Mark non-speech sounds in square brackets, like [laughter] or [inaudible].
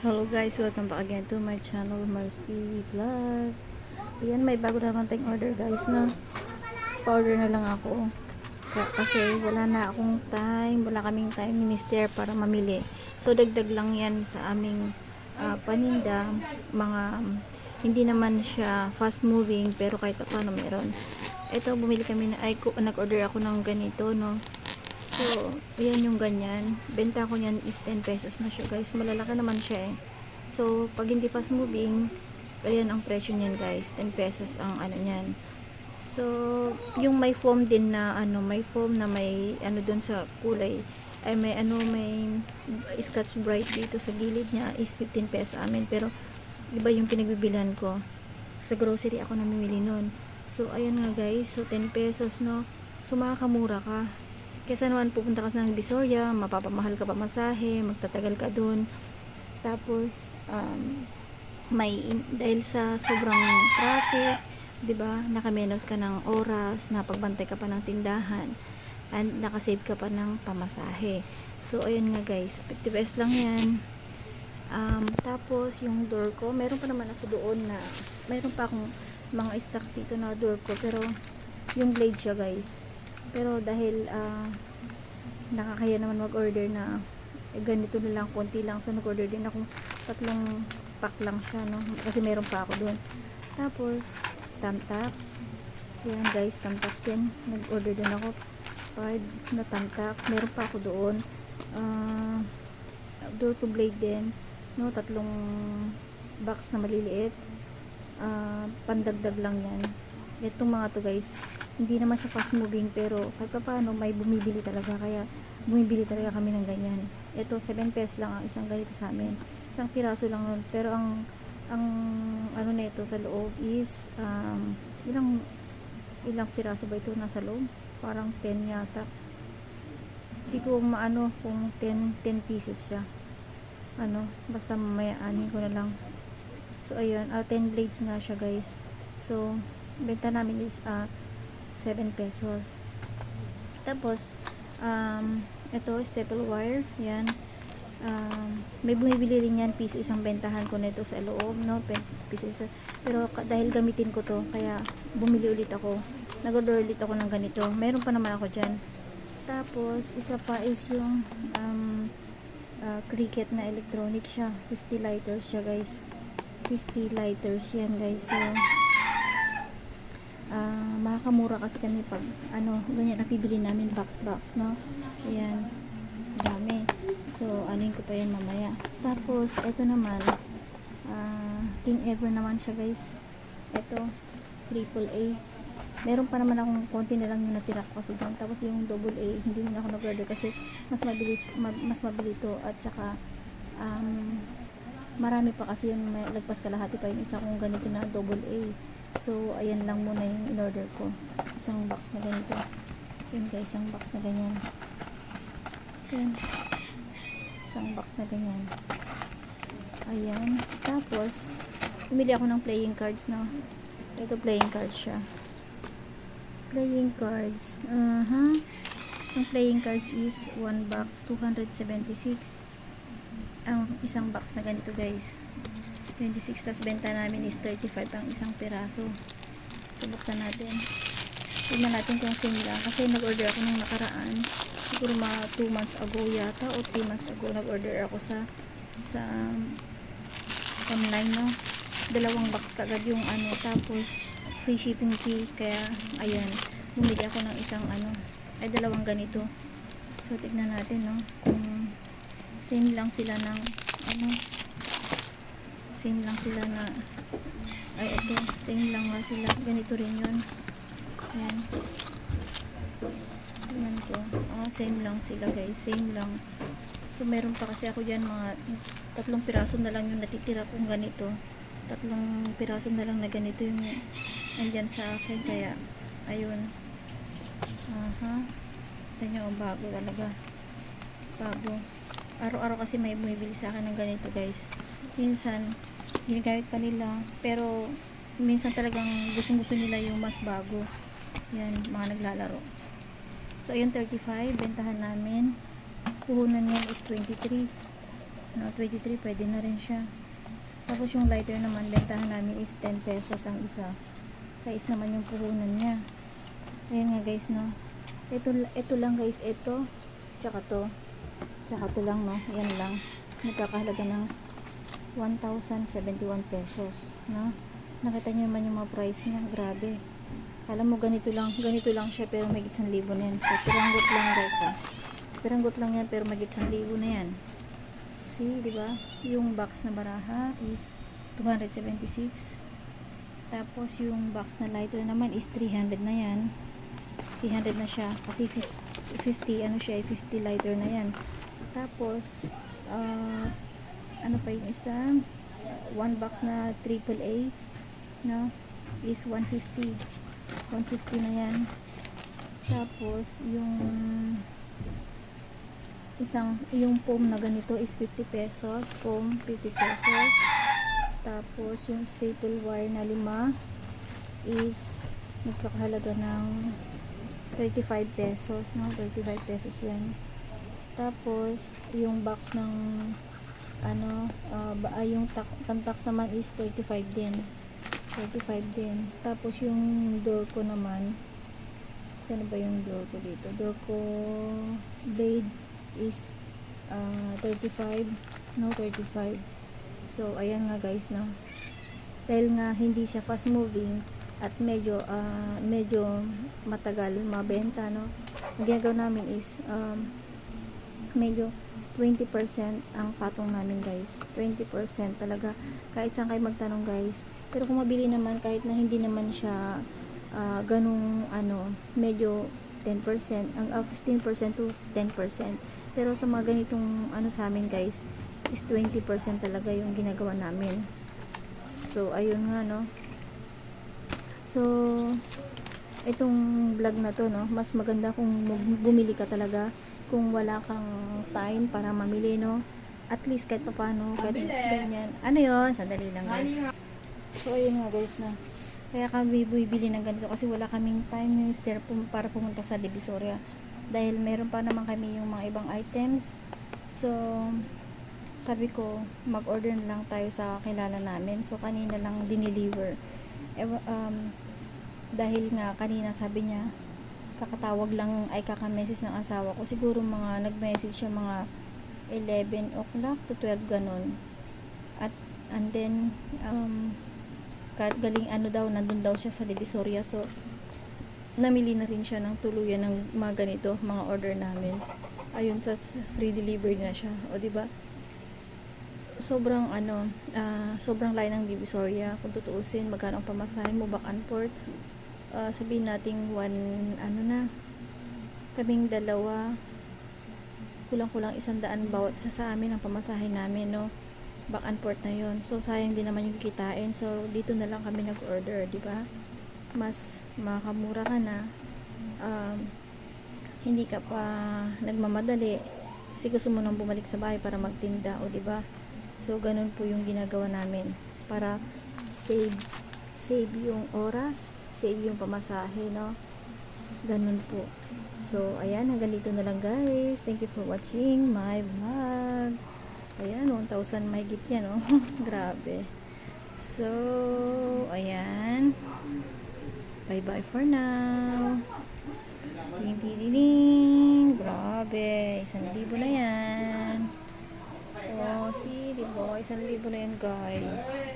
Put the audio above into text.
Hello guys, welcome back again to my channel, Mars TV Vlog. Ayan, may bago naman tayong order guys, no? Pa-order na lang ako. Ka- kasi wala na akong time, wala kaming time ni Mister para mamili. So, dagdag lang yan sa aming ah, paninda. Mga, hindi naman siya fast moving, pero kahit pa paano meron. Ito, bumili kami na, ay, nag-order ako ng ganito, no? So, ayan yung ganyan. Benta ko niyan is 10 pesos na siya guys. Malalaki naman siya eh. So, pag hindi fast moving, ayan ang presyo niyan guys. 10 pesos ang ano niyan. So, yung may foam din na ano, may foam na may ano dun sa kulay ay may ano may scotch bright dito sa gilid niya is 15 pesos amin pero iba yung pinagbibilan ko sa grocery ako namimili nun so ayan nga guys so 10 pesos no so makakamura ka Kesa naman pupunta ka ng Disorya, mapapamahal ka pa masahe, magtatagal ka dun. Tapos, um, may, dahil sa sobrang traffic, di ba nakamenos ka ng oras, napagbantay ka pa ng tindahan, and nakasave ka pa ng pamasahe. So, ayun nga guys, 50 pesos lang yan. Um, tapos, yung door ko, meron pa naman ako doon na, meron pa akong mga stocks dito na door ko, pero yung blade siya guys. Pero dahil ah, nakakaya naman mag-order na eh, ganito na lang, konti lang. So nag-order din ako tatlong pack lang siya, no? Kasi meron pa ako doon. Tapos, tamtax. Yan guys, tamtax din. Nag-order din ako. 5 na tamtax. Meron pa ako doon. Ah, door to blade din. No, tatlong box na maliliit. Ah, pandagdag lang yan. Itong mga to guys, hindi naman siya fast moving pero kahit pa paano may bumibili talaga. Kaya bumibili talaga kami ng ganyan. Ito 7 pesos lang ang isang ganito sa amin. Isang piraso lang nun pero ang ang ano na ito sa loob is um, ilang ilang piraso ba ito nasa loob? Parang 10 yata. Hindi ko maano kung 10 10 pieces siya. Ano basta mamaya anin ko na lang. So ayun. Ah, 10 blades nga siya guys. So benta namin is ah 7 pesos. Tapos, um, ito, staple wire. Yan. Um, may bumibili rin yan, piso isang bentahan ko nito sa loob, no? Piso isa. Pero dahil gamitin ko to, kaya bumili ulit ako. Nag-order ulit ako ng ganito. Meron pa naman ako dyan. Tapos, isa pa is yung um, uh, cricket na electronic siya. 50 lighters siya, guys. 50 lighters yan, guys. So, ah makakamura kasi kami pag ano ganyan napibili namin box box no? Ayan. Dami. So anuin ko pa yan mamaya. Tapos ito naman. Ah king ever naman siya guys. Ito triple A. Meron pa naman akong konti na lang yung natira ko kasi doon tapos yung double A hindi mo na ako nag-order kasi mas mabilis ma- mas mabili to. At saka um, marami pa kasi yun. May lagpas kalahati pa yung isa kong ganito na double A so ayan lang muna yung in-order ko. Isang box na ganito. Yun guys isang box na ganyan. Yun isang box na ganyan. Ayan. Tapos bumili ako ng playing cards na. Ito playing cards siya. Playing cards. Uh -huh. ang playing cards is 1 box 276 ang isang box na ganito guys 26 tas benta namin is 35 ang isang piraso. So natin. Tignan natin kung same lang kasi nag-order ako nung nakaraan. Siguro mga 2 months ago yata o 3 months ago nag-order ako sa sa online no? Dalawang box kagad yung ano tapos free shipping fee. Kaya ayan bumili ako ng isang ano ay dalawang ganito. So tignan natin no? Kung same lang sila ng ano same lang sila na ay ito same lang nga sila. Ganito rin yun. Ayan. Tingnan ko. Ah same lang sila guys. Same lang. So meron pa kasi ako dyan mga tatlong piraso na lang yung natitira kong ganito. Tatlong piraso na lang na ganito yung andyan sa akin. Kaya ayun. Aha. Ito nyo bago talaga. Bago. Araw-araw kasi may bumibili sa akin ng ganito guys minsan ginagamit pa nila pero minsan talagang gustong gusto nila yung mas bago yan mga naglalaro so ayun 35 bentahan namin puhunan yan is 23 No, 23 pwede na rin siya. Tapos yung lighter naman, bentahan namin is 10 pesos ang isa. Size naman yung puhunan niya. Ayan nga guys, no. Ito, ito lang guys, ito. Tsaka to. Tsaka to lang, no. Yan lang. Nagkakahalaga ng 1,071 pesos, no. Nakita niyo naman yung mga price niya. Grabe. Alam mo, ganito lang, ganito lang siya, pero may 1,000 na yan. So, piranggot lang guys, ah. Piranggot lang yan, pero may 1,000 na yan. See, di ba? Yung box na baraha is 276. Tapos yung box na lighter naman is 300 na yan. 300 na siya kasi 50, 50 ano siya, eh, 50 lighter na yan. Tapos ah, ano pa yung isa? One box na AAA no is 150. 150 na yan. Tapos yung isang yung foam na ganito is 50 pesos foam 50 pesos tapos yung staple wire na lima is nagkakahalaga ng 35 pesos no 35 pesos yan tapos yung box ng ano uh, ah, yung tamtax naman is 35 din. 35 din. Tapos yung door ko naman saan ba yung door ko dito? Door ko blade is uh, 35 no 35 so ayan nga guys no? Dahil nga hindi siya fast moving at medyo uh, medyo matagal mabenta no? Ang ginagawa namin is um, medyo 20% ang patong namin guys. 20% talaga. Kahit saan kayo magtanong guys. Pero kung mabili naman kahit na hindi naman siya uh, ganung ano medyo 10% ang uh, 15% to 10% pero sa mga ganitong ano sa amin guys, is 20% talaga yung ginagawa namin. So, ayun nga no. So, itong vlog na to no, mas maganda kung bumili ka talaga kung wala kang time para mamili no. At least kahit pa paano, kahit ganyan. Ano yon Sandali lang guys. So, ayun nga guys na. Kaya kami bibili ng ganito kasi wala kaming time minister para pumunta sa Divisoria dahil meron pa naman kami yung mga ibang items so sabi ko mag-order lang tayo sa kilala namin so kanina lang dineliver Ewa, um, dahil nga kanina sabi niya kakatawag lang ay kakamessage ng asawa ko siguro mga nag-message siya mga 11 o'clock to 12 ganon at and then um, galing ano daw nandun daw siya sa Divisoria so namili na rin siya ng tuluyan ng mga ganito, mga order namin. Ayun, sa free delivery na siya. O, di ba? Sobrang ano, uh, sobrang layo ng Divisoria. Kung tutuusin, magkano ang pamasahe mo, back and forth. Uh, sabihin nating one, ano na, kaming dalawa, kulang-kulang isang daan bawat sa sa amin ang pamasahe namin, no? Back and forth na yon So, sayang din naman yung kitain. So, dito na lang kami nag-order, di ba? mas makamura ka na um, hindi ka pa nagmamadali kasi gusto mo nang bumalik sa bahay para magtinda o di ba so ganun po yung ginagawa namin para save save yung oras save yung pamasahe no ganun po so ayan hanggang dito na lang guys thank you for watching my vlog ayan 1,000 may git yan no [laughs] grabe so ayan Bye bye for now. Ding ding ding. Grabe. Isang libo na yan. Oh, see, di ba? Isang libo na yan, guys.